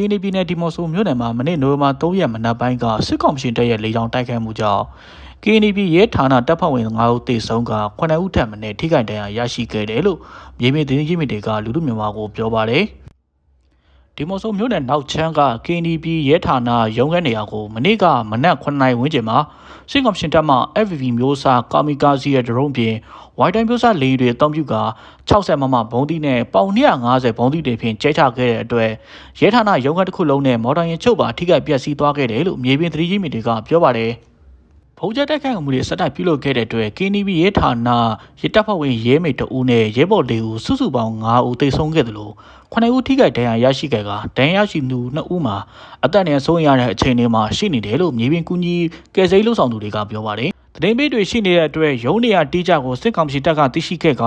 င်းပြည်နယ်ဒီမော့ဆိုမြို့နယ်မှာမနေ့နိုဝင်ဘာ3ရက်မနက်ပိုင်းကစစ်ကောင်ရှင်တပ်ရဲ့လေကြောင်းတိုက်ခိုက်မှုကြောင့် KNB ရဲဌာနတပ်ဖွဲ့ဝင်9ဦးသေဆုံးက9ဦးထပ်မံထိခိုက်ဒဏ်ရာရရှိခဲ့တယ်လို့မြေပြင်သတင်းကြီးမြစ်တွေကလူလူမြန်မာကိုပြောပါတယ် ဒီမော့ဆိုမြို့နယ်နောက်ချမ်းက KNB ရဲဌာနရုံးခန်းနေရာကိုမနေ့ကမနက်9နာရီဝန်းကျင်မှာစစ်ကောင်ရှင်တပ်မှ FVV မျိုးစားကာမီကာစီရဲ့ဒရုန်းပြင်ဝိုင်တိုင်းမျိုးစားလေယာဉ်တွေအသုံးပြုကာ60မမဘုံသီးနဲ့ပေါင်250ဘုံသီးတွေဖြင့်ကျဲချခဲ့တဲ့အတွက်ရဲဌာနရုံးခန်းတစ်ခုလုံးနဲ့မော်တော်ယာဉ်ချုပ်ပါထိခိုက်ပျက်စီးသွားခဲ့တယ်လို့မြေပြင်သတင်းကြီးမြစ်တွေကပြောပါတယ် ဘုံချက်တက်ခန့်မှုတွေစတိုက်ပြုလုပ်ခဲ့တဲ့အတွက် KNB ရဲဌာနရဲတပ်ဖွဲ့ဝင်ရဲမေတအူးနဲ့ရဲဘော်လေးဦးစုစုပေါင်း9ဦးသေဆုံးခဲ့တယ်လို့9ဦးထိခိုက်ဒဏ်ရာရရှိခဲ့ကဒဏ်ရာရရှိသူ2ဦးမှာအသက်နဲ့ဆုံးရတဲ့အခြေအနေမှာရှိနေတယ်လို့မြေပြင်ကူညီကယ်ဆယ်ရေးလှုပ်ဆောင်သူတွေကပြောပါတယ်သတင်းပေးတွေရှိနေတဲ့အတွက်ရုံးနေရတိကျကိုစစ်ကောင်စီတပ်ကသိရှိခဲ့က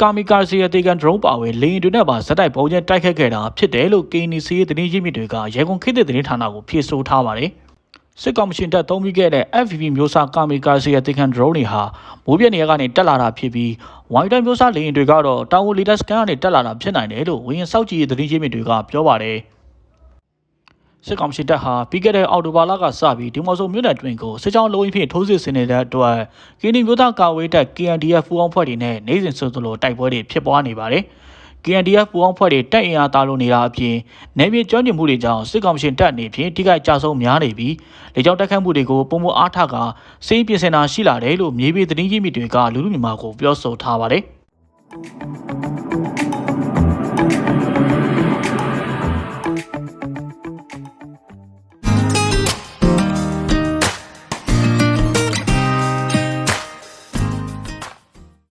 ကာမီကာစီယတေကန်ဒရုန်းပါဝဲလေရင်တွေနဲ့ပါဇက်တိုက်ပုံချင်းတိုက်ခတ်ခဲ့တာဖြစ်တယ်လို့ KNC ရဲ့သတင်းရင်းမြစ်တွေကရေကုန်ခေတ်တဲ့သတင်းဌာနကိုဖြေဆိုထားပါတယ် စစ်ကောင်ရှင်တပ်သုံးပြီးခဲ့တဲ့ FVP မျိုးစားကာမီကာစီယတေကန်ဒရုန်းတွေဟာမိုးပြက်နေရာကနေတက်လာတာဖြစ်ပြီးဝိုင်တန်မျိုးစားလေရင်တွေကတော့တောင်ဝလီဒက်စကန်ကနေတက်လာတာဖြစ်နိုင်တယ်လို့ဝင်းရင်စောက်ကြည့်ရဲ့သတင်းရင်းမြစ်တွေကပြောပါတယ်စစ်ကောင်စီတပ်ဟာပြီးခဲ့တဲ့အောက်တိုဘာလကစပြီးဒီမော်ဆိုမြို့နယ်တွင်ကိုစစ်ကြောင်းလုံးဝဖြင့်ထိုးစစ်ဆင်နေတဲ့အတွက်ကင်းဒီမျိုးသားကာဝေးတပ် KNDF ပူးပေါင်းဖွဲ့တွေနဲ့နေစဉ်ဆိုသလိုတိုက်ပွဲတွေဖြစ်ပွားနေပါတယ်။ KNDF ပူးပေါင်းဖွဲ့တွေတပ်အင်အားတာလို့နေတာအပြင်နယ်မြေကျွမ်းကျင်မှုတွေကြောင့်စစ်ကောင်စီတပ်အနေဖြင့်ထိခိုက်ကြဆုံးများနေပြီးလေကြောင်းတိုက်ခတ်မှုတွေကိုပုံမအားထကစေးပြင်ဆင်တာရှိလာတယ်လို့မြေပြင်သတင်းကြီးမြစ်တွေကလူလူမြန်မာကိုပြောဆိုထားပါတယ်။